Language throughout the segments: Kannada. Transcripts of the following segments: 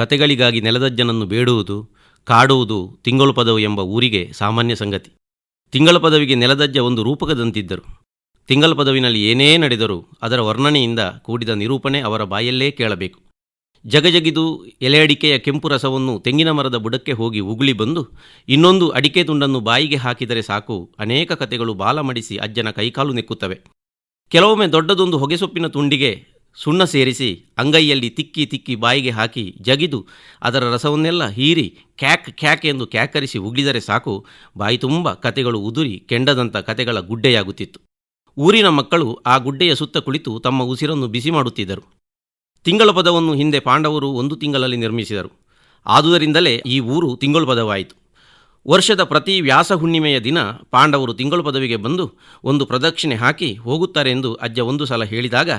ಕತೆಗಳಿಗಾಗಿ ನೆಲದಜ್ಜನನ್ನು ಬೇಡುವುದು, ಕಾಡುವುದು, ತಿಂಗಳು ಪದವು ಎಂಬ ಊರಿಗೆ ಸಾಮಾನ್ಯ ಸಂಗತಿ. ತಿಂಗಳ ಪದವಿಗೆ ನೆಲದಜ್ಜ ಒಂದು ರೂಪಕದಂತಿದ್ದರು. ತಿಂಗಳ ಪದವಿನಲ್ಲಿ ಏನೇ ನಡೆದರೂ ಅದರ ವರ್ಣನೆಯಿಂದ ಕೂಡಿದ ನಿರೂಪಣೆ ಅವರ ಬಾಯಲ್ಲೇ ಕೇಳಬೇಕು. ಜಗಜಗಿದು ಎಲೆ ಅಡಿಕೆಯ ಕೆಂಪು ರಸವನ್ನು ತೆಂಗಿನ ಮರದ ಬುಡಕ್ಕೆ ಹೋಗಿ ಉಗುಳಿ ಬಂದು, ಇನ್ನೊಂದು ಅಡಿಕೆ ತುಂಡನ್ನು ಬಾಯಿಗೆ ಹಾಕಿದರೆ ಸಾಕು, ಅನೇಕ ಕತೆಗಳು ಬಾಲ ಮಡಿಸಿ ಅಜ್ಜನ ಕೈಕಾಲು ನೆಕ್ಕುತ್ತವೆ. ಕೆಲವೊಮ್ಮೆ ದೊಡ್ಡದೊಂದು ಹೊಗೆಸೊಪ್ಪಿನ ತುಂಡಿಗೆ ಸುಣ್ಣ ಸೇರಿಸಿ ಅಂಗೈಯಲ್ಲಿ ತಿಕ್ಕಿ ತಿಕ್ಕಿ ಬಾಯಿಗೆ ಹಾಕಿ ಜಗಿದು ಅದರ ರಸವನ್ನೆಲ್ಲ ಹೀರಿ ಕ್ಯಾಕ್ ಕ್ಯಾಕ್ ಎಂದು ಕ್ಯಾಕರಿಸಿ ಉಗಿದರೆ ಸಾಕು, ಬಾಯಿ ತುಂಬ ಕತೆಗಳು ಉದುರಿ ಕೆಂಡದಂಥ ಕತೆಗಳ ಗುಡ್ಡೆಯಾಗುತ್ತಿತ್ತು. ಊರಿನ ಮಕ್ಕಳು ಆ ಗುಡ್ಡೆಯ ಸುತ್ತ ಕುಳಿತು ತಮ್ಮ ಉಸಿರನ್ನು ಬಿಸಿ ಮಾಡುತ್ತಿದ್ದರು. ತಿಂಗಳ ಪದವನ್ನು ಹಿಂದೆ ಪಾಂಡವರು ಒಂದು ತಿಂಗಳಲ್ಲಿ ನಿರ್ಮಿಸಿದರು. ಆದುದರಿಂದಲೇ ಈ ಊರು ತಿಂಗಳು ಪದವಾಯಿತು. ವರ್ಷದ ಪ್ರತಿ ವ್ಯಾಸ ಹುಣ್ಣಿಮೆಯ ದಿನ ಪಾಂಡವರು ತಿಂಗಳು ಪದವಿಗೆ ಬಂದು ಒಂದು ಪ್ರದಕ್ಷಿಣೆ ಹಾಕಿ ಹೋಗುತ್ತಾರೆ ಎಂದು ಅಜ್ಜ ಒಂದು ಸಲ ಹೇಳಿದಾಗ,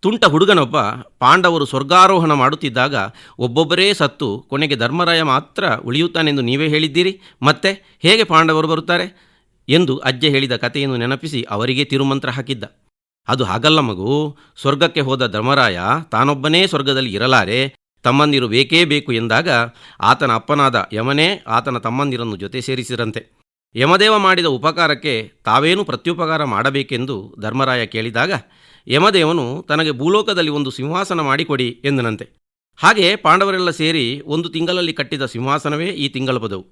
ತುಂಟ ಹುಡುಗನೊಬ್ಬ ಪಾಂಡವರು ಸ್ವರ್ಗಾರೋಹಣ ಮಾಡುತ್ತಿದ್ದಾಗ ಒಬ್ಬೊಬ್ಬರೇ ಸತ್ತು ಕೊನೆಗೆ ಧರ್ಮರಾಯ ಮಾತ್ರ ಉಳಿಯುತ್ತಾನೆಂದು ನೀವೇ ಹೇಳಿದ್ದೀರಿ. ಮತ್ತೆ ಹೇಗೆ ಪಾಂಡವರು ಬರುತ್ತಾರೆ? ಎಂದು ಅಜ್ಜ ಹೇಳಿದ ಕಥೆಯನ್ನು ನೆನಪಿಸಿ ಅವರಿಗೆ ತಿರುಮಂತ್ರ ಹಾಕಿದ್ದ. ಅದು ಹಾಗಲ್ಲ ಮಗು, ಸ್ವರ್ಗಕ್ಕೆ ಹೋದ ಧರ್ಮರಾಯ ತಾನೊಬ್ಬನೇ ಸ್ವರ್ಗದಲ್ಲಿ ಇರಲಾರೆ ತಮ್ಮಂದಿರು ಬೇಕೇ ಬೇಕು ಎಂದಾಗ ಆತನ ಅಪ್ಪನಾದ ಯಮನೇ ಆತನ ತಮ್ಮಂದಿರನ್ನು ಜೊತೆ ಸೇರಿಸಿರಂತೆ ಯಮದೇವ ಮಾಡಿದ ಉಪಕಾರಕ್ಕೆ ತಾವೇನು ಪ್ರತ್ಯುಪಕಾರ ಮಾಡಬೇಕೆಂದು ಧರ್ಮರಾಯ ಕೇಳಿದಾಗ, ಯಮದೇವನು ತನಗೆ ಭೂಲೋಕದಲ್ಲಿ ಒಂದು ಸಿಂಹಾಸನ ಮಾಡಿಕೊಡಿ ಎಂದನಂತೆ. ಹಾಗೆ ಪಾಂಡವರೆಲ್ಲ ಸೇರಿ ಒಂದು ತಿಂಗಳಲ್ಲಿ ಕಟ್ಟಿದ ಸಿಂಹಾಸನವೇ ಈ ತಿಂಗಳ ಪದವು.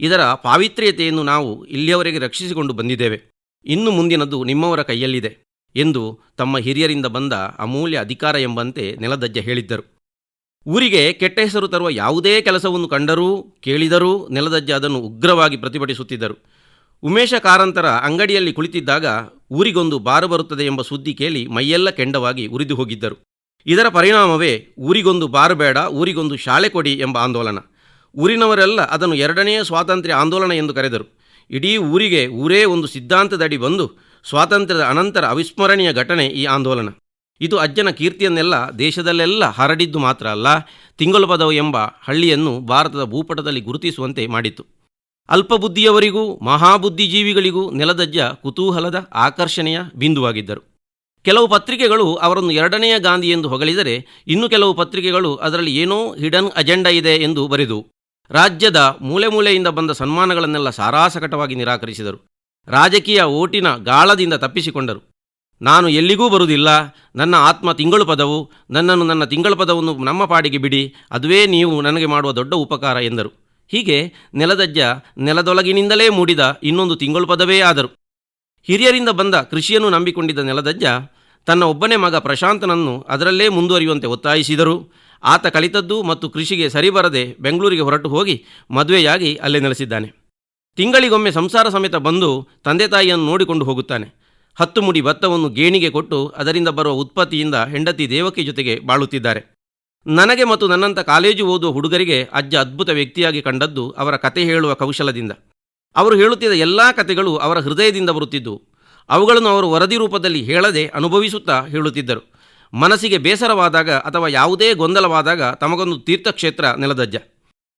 ಇದರ ಪಾವಿತ್ರ್ಯತೆಯನ್ನು ನಾವು ಇಲ್ಲಿಯವರೆಗೆ ರಕ್ಷಿಸಿಕೊಂಡು ಬಂದಿದ್ದೇವೆ. ಇನ್ನು ಮುಂದಿನದು ನಿಮ್ಮವರ ಕೈಯಲ್ಲಿದೆ ಎಂದು ತಮ್ಮ ಹಿರಿಯರಿಂದ ಬಂದ ಅಮೂಲ್ಯ ಅಧಿಕಾರ ಎಂಬಂತೆ ನೆಲದಜ್ಜ ಹೇಳಿದ್ದರು. ಊರಿಗೆ ಕೆಟ್ಟ ಹೆಸರು ತರುವ ಯಾವುದೇ ಕೆಲಸವನ್ನು ಕಂಡರೂ, ಕೇಳಿದರೂ ನೆಲದಜ್ಜ ಅದನ್ನು ಉಗ್ರವಾಗಿ ಪ್ರತಿಭಟಿಸುತ್ತಿದ್ದರು. ಉಮೇಶ ಕಾರಂತರ ಅಂಗಡಿಯಲ್ಲಿ ಕುಳಿತಿದ್ದಾಗ ಊರಿಗೊಂದು ಬಾರು ಬರುತ್ತದೆ ಎಂಬ ಸುದ್ದಿ ಕೇಳಿ ಮೈಯೆಲ್ಲ ಕೆಂಡವಾಗಿ ಉರಿದು ಹೋಗಿದ್ದರು. ಇದರ ಪರಿಣಾಮವೇ ಊರಿಗೊಂದು ಬಾರು ಬೇಡ, ಊರಿಗೊಂದು ಶಾಲೆ ಕೊಡಿ ಎಂಬ ಆಂದೋಲನ. ಊರಿನವರೆಲ್ಲ ಅದನ್ನು ಎರಡನೆಯ ಸ್ವಾತಂತ್ರ್ಯ ಆಂದೋಲನ ಎಂದು ಕರೆದರು. ಇಡೀ ಊರಿಗೆ ಊರೇ ಒಂದು ಸಿದ್ಧಾಂತದಡಿ ಬಂದು ಸ್ವಾತಂತ್ರ್ಯದ ಅನಂತರ ಅವಿಸ್ಮರಣೀಯ ಘಟನೆ ಈ ಆಂದೋಲನ. ಇದು ಅಜ್ಜನ ಕೀರ್ತಿಯನ್ನೆಲ್ಲ ದೇಶದಲ್ಲೆಲ್ಲ ಹರಡಿದ್ದು ಮಾತ್ರ ಅಲ್ಲ ತಿಂಗಳು ಪದವು ಎಂಬ ಹಳ್ಳಿಯನ್ನು ಭಾರತದ ಭೂಪಟದಲ್ಲಿ ಗುರುತಿಸುವಂತೆ ಮಾಡಿತು ಅಲ್ಪಬುದ್ಧಿಯವರಿಗೂ, ಮಹಾಬುದ್ಧಿಜೀವಿಗಳಿಗೂ ನೆಲದಜ್ಜ ಕುತೂಹಲದ ಆಕರ್ಷಣೆಯ ಬಿಂದುವಾಗಿದ್ದರು. ಕೆಲವು ಪತ್ರಿಕೆಗಳು ಅವರನ್ನು ಎರಡನೆಯ ಗಾಂಧಿ ಎಂದು ಹೊಗಳಿದರೆ, ಇನ್ನು ಕೆಲವು ಪತ್ರಿಕೆಗಳು ಅದರಲ್ಲಿ ಏನೋ ಹಿಡನ್ ಅಜೆಂಡಾ ಇದೆ ಎಂದು ಬರೆದು, ರಾಜ್ಯದ ಮೂಲೆ ಮೂಲೆಯಿಂದ ಬಂದ ಸನ್ಮಾನಗಳನ್ನೆಲ್ಲ ಸಾರಾಸಕಟವಾಗಿ ನಿರಾಕರಿಸಿದರು. ರಾಜಕೀಯ ಓಟಿನ ಗಾಳದಿಂದ ತಪ್ಪಿಸಿಕೊಂಡರು. ನಾನು ಎಲ್ಲಿಗೂ ಬರುವುದಿಲ್ಲ. ನನ್ನ ಆತ್ಮ ತಿಂಗಳು ಪದವು, ನನ್ನನ್ನು ನನ್ನ ತಿಂಗಳ ಪದವನ್ನು ನಮ್ಮ ಪಾಡಿಗೆ ಬಿಡಿ, ಅದುವೇ ನೀವು ನನಗೆ ಮಾಡುವ ದೊಡ್ಡ ಉಪಕಾರ ಎಂದರು. ಹೀಗೆ ನೆಲದಜ್ಜ ನೆಲದೊಳಗಿನಿಂದಲೇ ಮೂಡಿದ ಇನ್ನೊಂದು ತಿಂಗಳು ಪದವೇ ಆದರು. ಹಿರಿಯರಿಂದ ಬಂದ ಕೃಷಿಯನ್ನು ನಂಬಿಕೊಂಡಿದ್ದ ನೆಲದಜ್ಜ ತನ್ನ ಒಬ್ಬನೇ ಮಗ ಪ್ರಶಾಂತನನ್ನು ಅದರಲ್ಲೇ ಮುಂದುವರಿಯುವಂತೆ ಒತ್ತಾಯಿಸಿದರು. ಆತ ಕಲಿತದ್ದು ಮತ್ತು ಕೃಷಿಗೆ ಸರಿಬರದೆ ಬೆಂಗಳೂರಿಗೆ ಹೊರಟು ಹೋಗಿ ಮದುವೆಯಾಗಿ ಅಲ್ಲೇ ನೆಲೆಸಿದ್ದಾನೆ. ತಿಂಗಳಿಗೊಮ್ಮೆ ಸಂಸಾರ ಸಮೇತ ಬಂದು ತಂದೆ ತಾಯಿಯನ್ನು ನೋಡಿಕೊಂಡು ಹೋಗುತ್ತಾನೆ. ಹತ್ತು ಮುಡಿ ಭತ್ತವನ್ನು ಗೇಣಿಗೆ ಕೊಟ್ಟು ಅದರಿಂದ ಬರುವ ಉತ್ಪತ್ತಿಯಿಂದ ಹೆಂಡತಿ ದೇವಕಿ ಜೊತೆಗೆ ಬಾಳುತ್ತಿದ್ದಾರೆ. ನನಗೆ ಮತ್ತು ನನ್ನಂಥ ಕಾಲೇಜು ಓದುವ ಹುಡುಗರಿಗೆ ಅಜ್ಜ ಅದ್ಭುತ ವ್ಯಕ್ತಿಯಾಗಿ ಕಂಡದ್ದು ಅವರ ಕತೆ ಹೇಳುವ ಕೌಶಲದಿಂದ. ಅವರು ಹೇಳುತ್ತಿದ್ದ ಎಲ್ಲ ಕತೆಗಳು ಅವರ ಹೃದಯದಿಂದ ಬರುತ್ತಿದ್ದವು ಅವುಗಳನ್ನು ಅವರು ವರದಿ ರೂಪದಲ್ಲಿ ಹೇಳದೆ ಅನುಭವಿಸುತ್ತಾ ಹೇಳುತ್ತಿದ್ದರು. ಮನಸ್ಸಿಗೆ ಬೇಸರವಾದಾಗ ಅಥವಾ ಯಾವುದೇ ಗೊಂದಲವಾದಾಗ ತಮಗೊಂದು ತೀರ್ಥಕ್ಷೇತ್ರ ನೆಲದಜ್ಜ.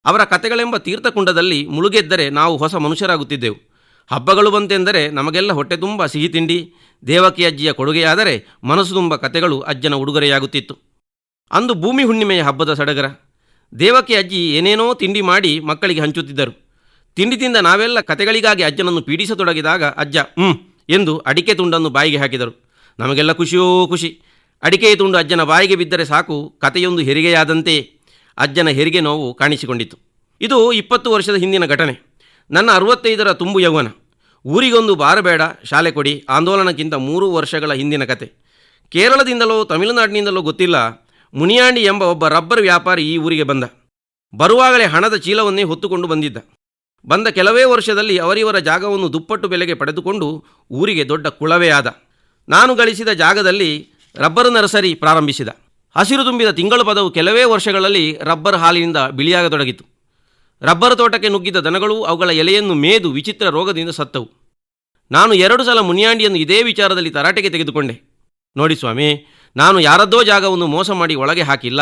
ಅವರ ಕತೆಗಳೆಂಬ ತೀರ್ಥಕುಂಡದಲ್ಲಿ ಮುಳುಗೆದ್ದರೆ ನಾವು ಹೊಸ ಮನುಷ್ಯರಾಗುತ್ತಿದ್ದೆವು. ಹಬ್ಬಗಳು ಬಂತೆಂದರೆ ನಮಗೆಲ್ಲ ಹೊಟ್ಟೆ ತುಂಬ ಸಿಹಿ ತಿಂಡಿ, ದೇವಕಿ ಅಜ್ಜಿಯ ಕೊಡುಗೆಯಾದರೆ ಮನಸ್ಸು ತುಂಬ ಕತೆಗಳು ಅಜ್ಜನ ಉಡುಗೊರೆಯಾಗುತ್ತಿತ್ತು. ಅಂದು ಭೂಮಿ ಹುಣ್ಣಿಮೆಯ ಹಬ್ಬದ ಸಡಗರ. ದೇವಕಿ ಅಜ್ಜಿ ಏನೇನೋ ತಿಂಡಿ ಮಾಡಿ ಮಕ್ಕಳಿಗೆ ಹಂಚುತ್ತಿದ್ದರು. ತಿಂಡಿ ತಿಂದ ನಾವೆಲ್ಲ ಕತೆಗಳಿಗಾಗಿ ಅಜ್ಜನನ್ನು ಪೀಡಿಸತೊಡಗಿದಾಗ ಅಜ್ಜ ಹ್ಞೂ ಎಂದು ಅಡಿಕೆ ತುಂಡನ್ನು ಬಾಯಿಗೆ ಹಾಕಿದರು. ನಮಗೆಲ್ಲ ಖುಷಿಯೋ ಖುಷಿ. ಅಡಿಕೆಯ ತುಂಡು ಅಜ್ಜನ ಬಾಯಿಗೆ ಬಿದ್ದರೆ ಸಾಕು, ಕತೆಯೊಂದು ಹೆರಿಗೆಯಾದಂತೆಯೇ. ಅಜ್ಜನ ಹೆರಿಗೆ ನೋವು ಕಾಣಿಸಿಕೊಂಡಿತು ಇದು ಇಪ್ಪತ್ತು ವರ್ಷದ ಹಿಂದಿನ ಘಟನೆ. ನನ್ನ ಅರವತ್ತೈದರ ತುಂಬು ಯೌವನ, ಊರಿಗೊಂದು ಬಾರಬೇಡ, ಶಾಲೆ ಕೊಡಿ, ಆಂದೋಲನಕ್ಕಿಂತ ಮೂರು ವರ್ಷಗಳ ಹಿಂದಿನ ಕತೆ. ಕೇರಳದಿಂದಲೋ, ತಮಿಳುನಾಡಿನಿಂದಲೋ ಗೊತ್ತಿಲ್ಲ, ಮುನಿಯಾಂಡಿ ಎಂಬ ಒಬ್ಬ ರಬ್ಬರ್ ವ್ಯಾಪಾರಿ ಈ ಊರಿಗೆ ಬಂದ. ಬರುವಾಗಲೇ ಹಣದ ಚೀಲವನ್ನೇ ಹೊತ್ತುಕೊಂಡು ಬಂದಿದ್ದ. ಬಂದ ಕೆಲವೇ ವರ್ಷದಲ್ಲಿ ಅವರಿವರ ಜಾಗವನ್ನು ದುಪ್ಪಟ್ಟು ಬೆಲೆಗೆ ಪಡೆದುಕೊಂಡು ಊರಿಗೆ ದೊಡ್ಡ ಕುಳವೇ ಆದ. ನಾನು ಗಳಿಸಿದ ಜಾಗದಲ್ಲಿ ರಬ್ಬರ್ ನರ್ಸರಿ ಪ್ರಾರಂಭಿಸಿದ. ಹಸಿರು ತುಂಬಿದ ತಿಂಗಳು ಪದವು ಕೆಲವೇ ವರ್ಷಗಳಲ್ಲಿ ರಬ್ಬರ್ ಹಾಲಿನಿಂದ ಬಿಳಿಯಾಗತೊಡಗಿತು. ರಬ್ಬರ್ ತೋಟಕ್ಕೆ ನುಗ್ಗಿದ ದನಗಳು ಅವುಗಳ ಎಲೆಯನ್ನು ಮೇದು ವಿಚಿತ್ರ ರೋಗದಿಂದ ಸತ್ತವು. ನಾನು ಎರಡು ಸಲ ಮುನಿಯಾಂಡಿಯನ್ನು ಇದೇ ವಿಚಾರದಲ್ಲಿ ತರಾಟೆಗೆ ತೆಗೆದುಕೊಂಡೆ. ನೋಡಿ ಸ್ವಾಮಿ, ನಾನು ಯಾರದ್ದೋ ಜಾಗವನ್ನು ಮೋಸ ಮಾಡಿ ಒಳಗೆ ಹಾಕಿಲ್ಲ,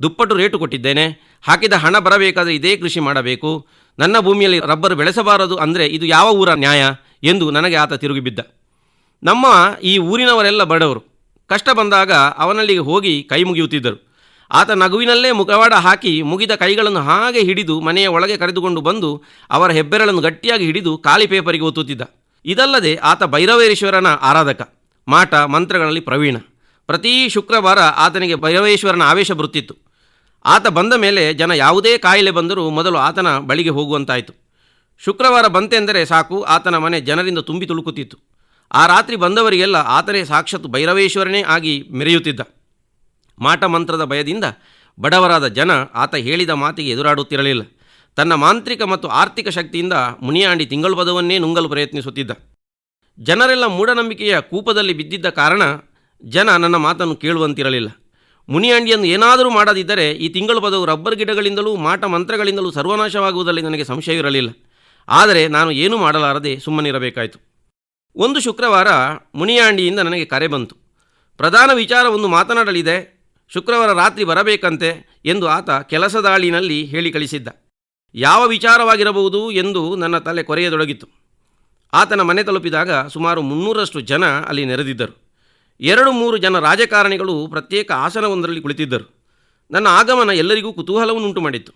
ದುಪ್ಪಟ್ಟು ರೇಟು ಕೊಟ್ಟಿದ್ದೇನೆ, ಹಾಕಿದ ಹಣ ಬರಬೇಕಾದರೆ ಇದೇ ಕೃಷಿ ಮಾಡಬೇಕು, ನನ್ನ ಭೂಮಿಯಲ್ಲಿ ರಬ್ಬರ್ ಬೆಳೆಸಬಾರದು ಅಂದರೆ ಇದು ಯಾವ ಊರ ನ್ಯಾಯ ಎಂದು ನನಗೆ ಆತ ತಿರುಗಿಬಿದ್ದ. ನಮ್ಮ ಈ ಊರಿನವರೆಲ್ಲ ಬಡವರು. ಕಷ್ಟ ಬಂದಾಗ ಅವನಲ್ಲಿಗೆ ಹೋಗಿ ಕೈ ಮುಗಿಯುತ್ತಿದ್ದರು. ಆತ ನಗುವಿನಲ್ಲೇ ಮುಖವಾಡ ಹಾಕಿ ಮುಗಿದ ಕೈಗಳನ್ನು ಹಾಗೆ ಹಿಡಿದು ಮನೆಯ ಒಳಗೆ ಕರೆದುಕೊಂಡು ಬಂದು ಅವರ ಹೆಬ್ಬೆರಳನ್ನು ಗಟ್ಟಿಯಾಗಿ ಹಿಡಿದು ಖಾಲಿ ಪೇಪರಿಗೆ ಒತ್ತುತ್ತಿದ್ದ. ಇದಲ್ಲದೆ ಆತ ಭೈರವೇಶ್ವರನ ಆರಾಧಕ, ಮಾಟ ಮಂತ್ರಗಳಲ್ಲಿ ಪ್ರವೀಣ. ಪ್ರತಿ ಶುಕ್ರವಾರ ಆತನಿಗೆ ಭೈರವೇಶ್ವರನ ಆವೇಶ ಬರುತ್ತಿತ್ತು. ಆತ ಬಂದ ಮೇಲೆ ಜನ ಯಾವುದೇ ಕಾಯಿಲೆ ಬಂದರೂ ಮೊದಲು ಆತನ ಬಳಿಗೆ ಹೋಗುವಂತಾಯಿತು. ಶುಕ್ರವಾರ ಬಂತೆಂದರೆ ಸಾಕು, ಆತನ ಮನೆ ಜನರಿಂದ ತುಂಬಿ ತುಳುಕುತ್ತಿತ್ತು. ಆ ರಾತ್ರಿ ಬಂದವರಿಗೆಲ್ಲ ಆತನೇ ಸಾಕ್ಷಾತ್ ಭೈರವೇಶ್ವರನೇ ಆಗಿ ಮೆರೆಯುತ್ತಿದ್ದ. ಮಾಟ ಮಂತ್ರದ ಭಯದಿಂದ ಬಡವರಾದ ಜನ ಆತ ಹೇಳಿದ ಮಾತಿಗೆ ಎದುರಾಡುತ್ತಿರಲಿಲ್ಲ. ತನ್ನ ಮಾಂತ್ರಿಕ ಮತ್ತು ಆರ್ಥಿಕ ಶಕ್ತಿಯಿಂದ ಮುನಿಯಾಂಡಿ ತಿಂಗಳು ಪದವನ್ನೇ ನುಂಗಲು ಪ್ರಯತ್ನಿಸುತ್ತಿದ್ದ. ಜನರೆಲ್ಲ ಮೂಢನಂಬಿಕೆಯ ಕೂಪದಲ್ಲಿ ಬಿದ್ದಿದ್ದ ಕಾರಣ ಜನ ನನ್ನ ಮಾತನ್ನು ಕೇಳುವಂತಿರಲಿಲ್ಲ. ಮುನಿಯಾಂಡಿಯನ್ನು ಏನಾದರೂ ಮಾಡದಿದ್ದರೆ ಈ ತಿಂಗಳು ಪದವು ರಬ್ಬರ್ ಗಿಡಗಳಿಂದಲೂ ಮಾಟ ಮಂತ್ರಗಳಿಂದಲೂ ಸರ್ವನಾಶವಾಗುವುದರಲ್ಲಿ ನನಗೆ ಸಂಶಯವಿರಲಿಲ್ಲ ಆದರೆ ನಾನು ಏನೂ ಮಾಡಲಾರದೆ ಸುಮ್ಮನಿರಬೇಕಾಯಿತು ಒಂದು ಶುಕ್ರವಾರ ಮುನಿಯಾಂಡಿಯಿಂದ ನನಗೆ ಕರೆ ಬಂತು. ಪ್ರಧಾನ ವಿಚಾರ ಒಂದು ಮಾತನಾಡಲಿದೆ. ಶುಕ್ರವಾರ ರಾತ್ರಿ ಬರಬೇಕಂತೆ ಎಂದು ಆತ ಕೆಲಸದಾಳಿನಲ್ಲಿ ಹೇಳಿ ಕಳಿಸಿದ್ದ. ಯಾವ ವಿಚಾರವಾಗಿರಬಹುದು ಎಂದು ನನ್ನ ತಲೆ ಕೊರೆಯದೊಡಗಿತು ಆತನ ಮನೆ ತಲುಪಿದಾಗ ಸುಮಾರು ಮುನ್ನೂರಷ್ಟು ಜನ ಅಲ್ಲಿ ನೆರೆದಿದ್ದರು. ಎರಡು ಮೂರು ಜನ ರಾಜಕಾರಣಿಗಳು ಪ್ರತ್ಯೇಕ ಆಸನವೊಂದರಲ್ಲಿ ಕುಳಿತಿದ್ದರು. ನನ್ನ ಆಗಮನ ಎಲ್ಲರಿಗೂ ಕುತೂಹಲವನ್ನುಂಟು ಮಾಡಿತ್ತು.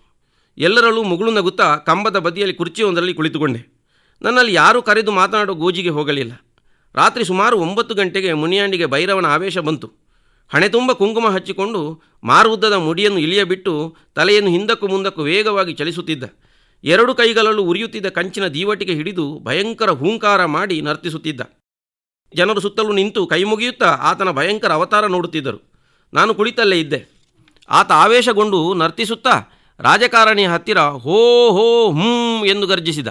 ಎಲ್ಲರಲ್ಲೂ ಮುಗುಳು ನಗುತ್ತಾ ಕಂಬದ ಬದಿಯಲ್ಲಿ ಕುರ್ಚಿಯೊಂದರಲ್ಲಿ ಕುಳಿತುಕೊಂಡೆ. ನನ್ನಲ್ಲಿ ಯಾರೂ ಕರೆದು ಮಾತನಾಡೋ ಗೋಜಿಗೆ ಹೋಗಲಿಲ್ಲ. ರಾತ್ರಿ ಸುಮಾರು ಒಂಬತ್ತು ಗಂಟೆಗೆ ಮುನಿಯಾಂಡಿಗೆ ಭೈರವನ ಆವೇಶ ಬಂತು. ಹಣೆ ತುಂಬ ಕುಂಕುಮ ಹಚ್ಚಿಕೊಂಡು ಮಾರುದ್ದದ ಮುಡಿಯನ್ನು ಇಳಿಯಬಿಟ್ಟು ತಲೆಯನ್ನು ಹಿಂದಕ್ಕೂ ಮುಂದಕ್ಕೂ ವೇಗವಾಗಿ ಚಲಿಸುತ್ತಿದ್ದ. ಎರಡು ಕೈಗಳಲ್ಲೂ ಉರಿಯುತ್ತಿದ್ದ ಕಂಚಿನ ದೀವಟಿಗೆ ಹಿಡಿದು ಭಯಂಕರ ಹೂಂಕಾರ ಮಾಡಿ ನರ್ತಿಸುತ್ತಿದ್ದ. ಜನರು ಸುತ್ತಲೂ ನಿಂತು ಕೈಮುಗಿಯುತ್ತಾ ಆತನ ಭಯಂಕರ ಅವತಾರ ನೋಡುತ್ತಿದ್ದರು. ನಾನು ಕುಳಿತಲ್ಲೇ ಇದ್ದೆ. ಆತ ಆವೇಶಗೊಂಡು ನರ್ತಿಸುತ್ತಾ ರಾಜಕಾರಣಿಯ ಹತ್ತಿರ ಹೋ ಹೋ ಹ್ಞೂ ಎಂದು ಗರ್ಜಿಸಿದ.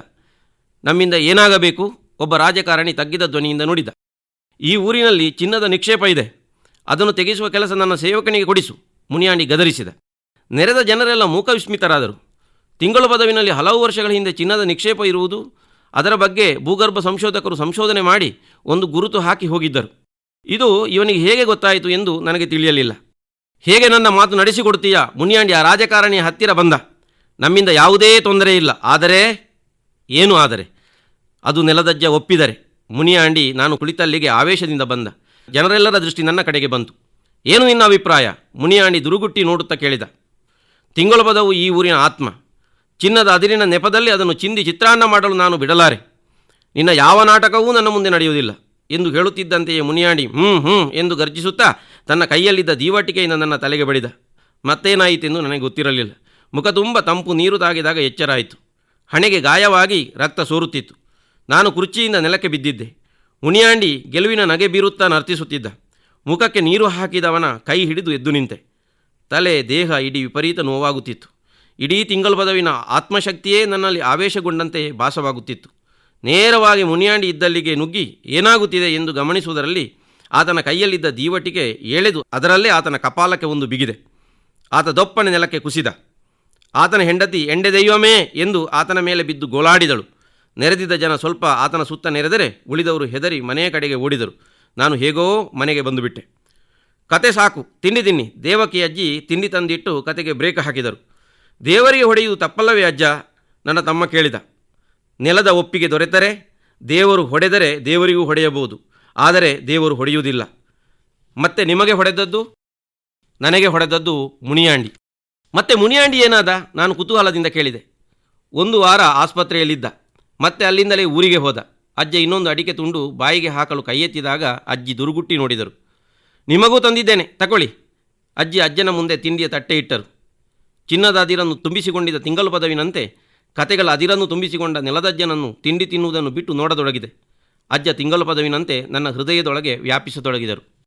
ನಮ್ಮಿಂದ ಏನಾಗಬೇಕು? ಒಬ್ಬ ರಾಜಕಾರಣಿ ತಗ್ಗಿದ ಧ್ವನಿಯಿಂದ ನುಡಿದ. ಈ ಊರಿನಲ್ಲಿ ಚಿನ್ನದ ನಿಕ್ಷೇಪ ಇದೆ. ಅದನ್ನು ತೆಗೆಸುವ ಕೆಲಸ ನನ್ನ ಸೇವಕನಿಗೆ ಕೊಡಿಸು ಮುನಿಯಾಂಡಿ ಗದರಿಸಿದ. ನೆರೆದ ಜನರೆಲ್ಲ ಮೂಕವಿಸ್ಮಿತರಾದರು. ತಿಂಗಳು ಪದವಿನಲ್ಲಿ ಹಲವು ವರ್ಷಗಳ ಹಿಂದೆ ಚಿನ್ನದ ನಿಕ್ಷೇಪ ಇರುವುದು, ಅದರ ಬಗ್ಗೆ ಭೂಗರ್ಭ ಸಂಶೋಧಕರು ಸಂಶೋಧನೆ ಮಾಡಿ ಒಂದು ಗುರುತು ಹಾಕಿ ಹೋಗಿದ್ದರು. ಇದು ಇವನಿಗೆ ಹೇಗೆ ಗೊತ್ತಾಯಿತು ಎಂದು ನನಗೆ ತಿಳಿಯಲಿಲ್ಲ. ಹೇಗೆ ನನ್ನ ಮಾತು ನಡೆಸಿಕೊಡ್ತೀಯಾ ಮುನಿಯಾಂಡಿ ಆ ರಾಜಕಾರಣಿಯ ಹತ್ತಿರ ಬಂದ. ನಮ್ಮಿಂದ ಯಾವುದೇ ತೊಂದರೆ ಇಲ್ಲ, ಆದರೆ, ಏನು ಆದರೆ, ಅದು ನೆಲದಜ್ಜ ಒಪ್ಪಿದರೆ ಮುನಿಯಾಂಡಿ ನಾನು ಕುಳಿತಲ್ಲಿಗೆ ಆವೇಶದಿಂದ ಬಂದ. ಜನರೆಲ್ಲರ ದೃಷ್ಟಿ ನನ್ನ ಕಡೆಗೆ ಬಂತು. ಏನು ನಿನ್ನ ಅಭಿಪ್ರಾಯ? ಮುನಿಯಾಣಿ ದುರುಗುಟ್ಟಿ ನೋಡುತ್ತಾ ಕೇಳಿದ. ತಿಂಗಳು ಪದವು ಈ ಊರಿನ ಆತ್ಮ. ಚಿನ್ನದ ಅದಿರಿನ ನೆಪದಲ್ಲಿ ಅದನ್ನು ಚಿಂದಿ ಚಿತ್ರಾನ್ನ ಮಾಡಲು ನಾನು ಬಿಡಲಾರೆ. ನಿನ್ನ ಯಾವ ನಾಟಕವೂ ನನ್ನ ಮುಂದೆ ನಡೆಯುವುದಿಲ್ಲ ಎಂದು ಹೇಳುತ್ತಿದ್ದಂತೆಯೇ ಮುನಿಯಾಣಿ ಹ್ಞೂ ಹ್ಞೂ ಎಂದು ಗರ್ಜಿಸುತ್ತಾ ತನ್ನ ಕೈಯಲ್ಲಿದ್ದ ದೀವಾಟಿಕೆಯಿಂದ ನನ್ನ ತಲೆಗೆ ಬಡಿದ. ಮತ್ತೇನಾಯಿತೆಂದು ನನಗೆ ಗೊತ್ತಿರಲಿಲ್ಲ. ಮುಖ ತುಂಬ ತಂಪು, ನೀರು ತಾಗಿದಾಗ ಎಚ್ಚರಾಯಿತು. ಹಣೆಗೆ ಗಾಯವಾಗಿ ರಕ್ತ ಸೋರುತ್ತಿತ್ತು. ನಾನು ಕುರ್ಚಿಯಿಂದ ನೆಲಕ್ಕೆ ಬಿದ್ದಿದ್ದೆ. ಮುನಿಯಾಂಡಿ ಗೆಲುವಿನ ನಗೆ ಬೀರುತ್ತಾ ನರ್ತಿಸುತ್ತಿದ್ದ. ಮುಖಕ್ಕೆ ನೀರು ಹಾಕಿದವನ ಕೈ ಹಿಡಿದು ಎದ್ದು ನಿಂತೆ. ತಲೆ, ದೇಹ ಇಡೀ ವಿಪರೀತ ನೋವಾಗುತ್ತಿತ್ತು. ಇಡೀ ತಿಂಗಳ ಪದವಿನ ಆತ್ಮಶಕ್ತಿಯೇ ನನ್ನಲ್ಲಿ ಆವೇಶಗೊಂಡಂತೆ ಭಾಸವಾಗುತ್ತಿತ್ತು. ನೇರವಾಗಿ ಮುನಿಯಾಂಡಿ ಇದ್ದಲ್ಲಿಗೆ ನುಗ್ಗಿ ಏನಾಗುತ್ತಿದೆ ಎಂದು ಗಮನಿಸುವುದರಲ್ಲಿ ಆತನ ಕೈಯಲ್ಲಿದ್ದ ದೀವಟಿಗೆ ಎಳೆದು ಅದರಲ್ಲೇ ಆತನ ಕಪಾಲಕ್ಕೆ ಒಂದು ಬಿಗಿದೆ. ಆತ ದೊಪ್ಪನೆ ನೆಲಕ್ಕೆ ಕುಸಿದ. ಆತನ ಹೆಂಡತಿ, ಎಂಡೆ ದೈವಮೇ ಎಂದು ಆತನ ಮೇಲೆ ಬಿದ್ದು ಗೋಳಾಡಿದಳು. ನೆರೆದಿದ್ದ ಜನ ಸ್ವಲ್ಪ ಆತನ ಸುತ್ತ ನೆರೆದರೆ ಉಳಿದವರು ಹೆದರಿ ಮನೆಯ ಕಡೆಗೆ ಓಡಿದರು. ನಾನು ಹೇಗೋ ಮನೆಗೆ ಬಂದುಬಿಟ್ಟೆ ಕತೆ ಸಾಕು ತಿಂಡಿ ತಿನ್ನಿ. ದೇವಕಿ ಅಜ್ಜಿ ತಿಂಡಿ ತಂದಿಟ್ಟು ಕತೆಗೆ ಬ್ರೇಕ್ ಹಾಕಿದರು. ದೇವರಿಗೆ ಹೊಡೆಯುವುದು ತಪ್ಪಲ್ಲವೇ ಅಜ್ಜ? ನನ್ನ ತಮ್ಮ ಕೇಳಿದ. ನೆಲದ ಒಪ್ಪಿಗೆ ದೊರೆತರೆ, ದೇವರು ಹೊಡೆದರೆ ದೇವರಿಗೂ ಹೊಡೆಯಬಹುದು. ಆದರೆ ದೇವರು ಹೊಡೆಯುವುದಿಲ್ಲ. ಮತ್ತೆ ನಿಮಗೆ ಹೊಡೆದದ್ದು? ನನಗೆ ಹೊಡೆದದ್ದು ಮುನಿಯಾಂಡಿ. ಮತ್ತೆ ಮುನಿಯಾಂಡಿ ಏನಾದ? ನಾನು ಕುತೂಹಲದಿಂದ ಕೇಳಿದೆ. ಒಂದು ವಾರ ಆಸ್ಪತ್ರೆಯಲ್ಲಿದ್ದ. ಮತ್ತೆ ಅಲ್ಲಿಂದಲೇ ಊರಿಗೆ ಹೋದ. ಅಜ್ಜ ಇನ್ನೊಂದು ಅಡಿಕೆ ತುಂಡು ಬಾಯಿಗೆ ಹಾಕಲು ಕೈ ಎತ್ತಿದಾಗ ಅಜ್ಜಿ ದುರುಗುಟ್ಟಿ ನೋಡಿದರು. ನಿಮಗೂ ತಂದಿದ್ದೇನೆ, ತಗೊಳ್ಳಿ. ಅಜ್ಜಿ ಅಜ್ಜನ ಮುಂದೆ ತಿಂಡಿಯ ತಟ್ಟೆ ಇಟ್ಟರು. ಚಿನ್ನದ ಅದಿರನ್ನು ತುಂಬಿಸಿಕೊಂಡಿದ್ದ ತಿಂಗಲು ಪದವಿನಂತೆ ಕತೆಗಳ ಅದಿರನ್ನು ತುಂಬಿಸಿಕೊಂಡ ನೆಲದಜ್ಜನನ್ನು ತಿಂಡಿ ತಿನ್ನುವುದನ್ನು ಬಿಟ್ಟು ನೋಡತೊಡಗಿದೆ. ಅಜ್ಜ ತಿಂಗಲು ಪದವಿನಂತೆ ನನ್ನ ಹೃದಯದೊಳಗೆ ವ್ಯಾಪಿಸತೊಡಗಿದರು.